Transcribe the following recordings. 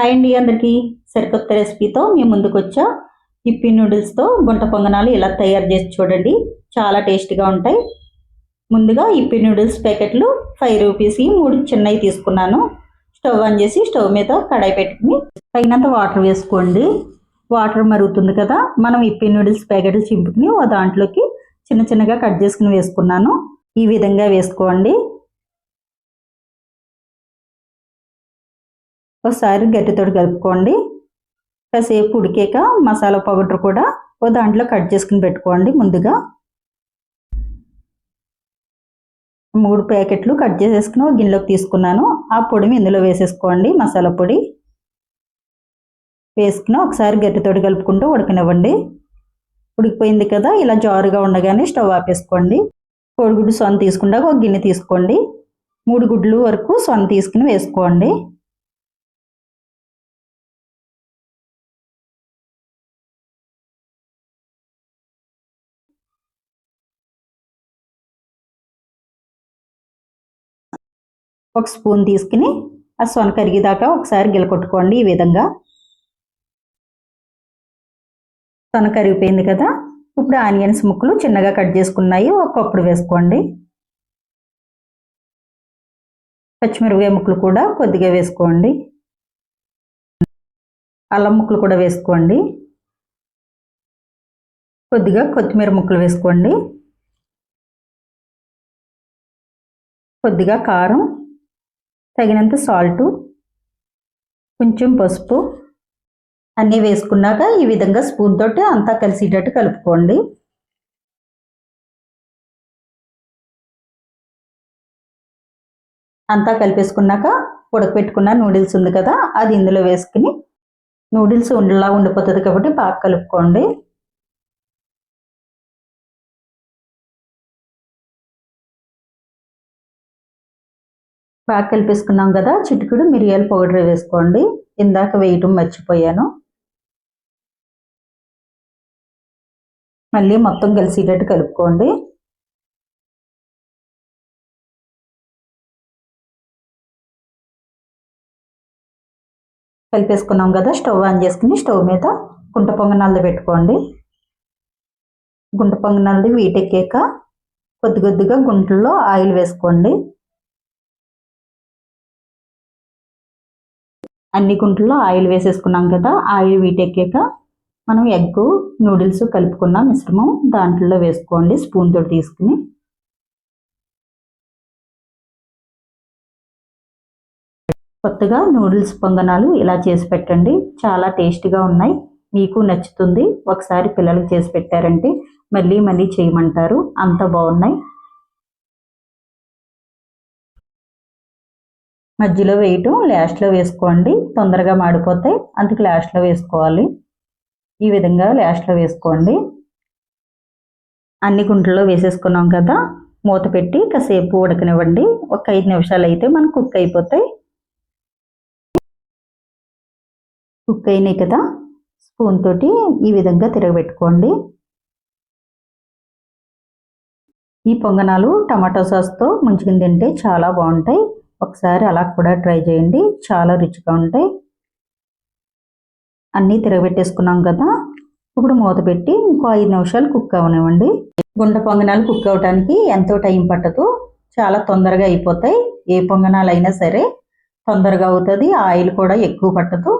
Hi అండి అందరికీ. సరికొత్త రెసిపీతో మేము ముందుకు వచ్చా ఇప్పి నూడిల్స్తో గుంట పొంగనాలు ఇలా తయారు చేసి చూడండి. చాలా టేస్టీగా ఉంటాయి. ముందుగా ఇప్పి నూడిల్స్ ప్యాకెట్లు ఫైవ్ రూపీస్కి మూడు చిన్నవి తీసుకున్నాను. స్టవ్ ఆన్ చేసి స్టవ్ మీద కడాయి పెట్టుకుని తగినంత వాటర్ వేసుకోండి. వాటర్ మరుగుతుంది కదా. మనం ఇప్పి నూడిల్స్ ప్యాకెట్లు చింపుకుని ఓ దాంట్లోకి చిన్న చిన్నగా కట్ చేసుకుని వేసుకున్నాను. ఈ విధంగా వేసుకోండి. ఒకసారి గట్టితో కలుపుకోండి. కాసేపు ఉడికాక మసాలా పౌడర్ కూడా ఓ దాంట్లో కట్ చేసుకుని పెట్టుకోండి ముందుగా. మూడు ప్యాకెట్లు కట్ చేసేసుకుని ఒక గిన్నెలోకి తీసుకున్నాను. ఆ పొడిని ఇందులో వేసేసుకోండి మసాలా పొడి. వేసుకుని ఒకసారి గట్టితోటి కలుపుకుంటూ ఉడకనివ్వండి. ఉడికిపోయింది కదా ఇలా జారుగా ఉండగానే స్టవ్ ఆపేసుకోండి. కోడిగుడ్డు సొన తీసుకుండా ఒక గిన్నె తీసుకోండి. మూడు గుడ్లు వరకు సొన తీసుకుని వేసుకోండి. ఒక స్పూన్ తీసుకుని ఆ సొన కరిగేదాకా ఒకసారి గిలకొట్టుకోండి ఈ విధంగా. సొన కరిగిపోయింది కదా? ఇప్పుడు ఆనియన్స్ ముక్కలు చిన్నగా కట్ చేసుకున్నాయి. ఒకప్పుడు వేసుకోండి. పచ్చిమిరపకాయ ముక్కలు కూడా కొద్దిగా వేసుకోండి. అల్లం ముక్కలు కూడా వేసుకోండి. కొద్దిగా కొత్తిమీర ముక్కలు వేసుకోండి. కొద్దిగా కారం. తగినంత సాల్టు కొంచెం పసుపు అన్నీ వేసుకున్నాక ఈ విధంగా స్పూన్ తోటి అంతా కలిసేటట్టు కలుపుకోండి. అంతా కలిపేసుకున్నాక ఉడకపెట్టుకున్న నూడిల్స్ ఉంది కదా అది ఇందులో వేసుకుని నూడిల్స్ ఉండలా ఉండిపోతుంది కాబట్టి బాగా కలుపుకోండి. బాగా కలిపేసుకున్నాం కదా చిటికుడు మిరియాల పౌడర్ వేసుకోండి. ఇందాక వేయటం మర్చిపోయాను. మళ్ళీ మొత్తం కలిసేటట్టు కలుపుకోండి. కలిపేసుకున్నాం కదా స్టవ్ ఆన్ చేసుకుని స్టవ్ మీద గుంట పొంగనాలు పెట్టుకోండి. గుంట పొంగనాలు వీటెక్కాక కొద్ది కొద్దిగా గుంటల్లో ఆయిల్ వేసుకోండి. అన్ని గుంటల్లో ఆయిల్ వేసేసుకున్నాం కదా ఆయిల్ వీటెక్కాక మనం ఎగ్ నూడిల్స్ కలుపుకున్న మిశ్రమం. దాంట్లో వేసుకోండి స్పూన్ తోటి తీసుకుని. కొత్తగా నూడిల్స్ పొంగనాలు ఇలా చేసి పెట్టండి. చాలా టేస్టీగా ఉన్నాయి. మీకు నచ్చుతుంది. ఒకసారి పిల్లలకు చేసి పెట్టారంటే మళ్ళీ మళ్ళీ చేయమంటారు. అంత బాగున్నాయి. మధ్యలో వేయటం లాస్ట్లో వేసుకోండి. తొందరగా మాడిపోతే అందుకు లాస్ట్లో వేసుకోవాలి. ఈ విధంగా లాస్ట్లో వేసుకోండి. అన్ని గుంటల్లో వేసేసుకున్నాం కదా మూత పెట్టి కాసేపు ఉడకనివ్వండి. ఒక ఐదు నిమిషాలు అయితే మనకు కుక్ అయిపోతాయి. కుక్ అయినాయి కదా స్పూన్ తోటి ఈ విధంగా తిరగబెట్టుకోండి. ఈ పొంగనాలు టమాటో సాస్తో ముంచుకుని తింటే చాలా బాగుంటాయి. ఒకసారి అలా కూడా ట్రై చేయండి. చాలా రుచిగా ఉంటాయి. అన్నీ తిరగబెట్టేసుకున్నాం కదా. ఇప్పుడు మూత పెట్టి ఇంకో ఐదు నిమిషాలు కుక్ అవనివ్వండి. గుండ పొంగనాలు కుక్ అవడానికి ఎంతో టైం పట్టదు. చాలా తొందరగా అయిపోతాయి. ఏ పొంగనాలు అయినా సరే తొందరగా అవుతుంది. ఆయిల్ కూడా ఎక్కువ పట్టదు.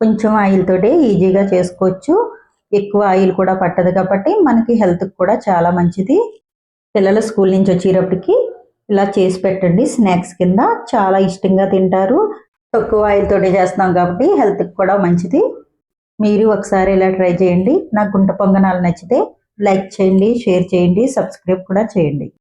కొంచెం ఆయిల్ తోటి ఈజీగా చేసుకోవచ్చు. ఎక్కువ ఆయిల్ కూడా పట్టదు కాబట్టి మనకి హెల్త్కి కూడా చాలా మంచిది. పిల్లలు స్కూల్ నుంచి వచ్చేటప్పటికి ఇలా చేసి పెట్టండి. స్నాక్స్ కింద చాలా ఇష్టంగా తింటారు. తక్కువ ఆయిల్తోటి చేస్తున్నాం కాబట్టి హెల్త్కి కూడా మంచిది. మీరు ఒకసారి ఇలా ట్రై చేయండి. నాకు గుంట పొంగనాలు నచ్చితే లైక్ చేయండి షేర్ చేయండి సబ్స్క్రైబ్ కూడా చేయండి.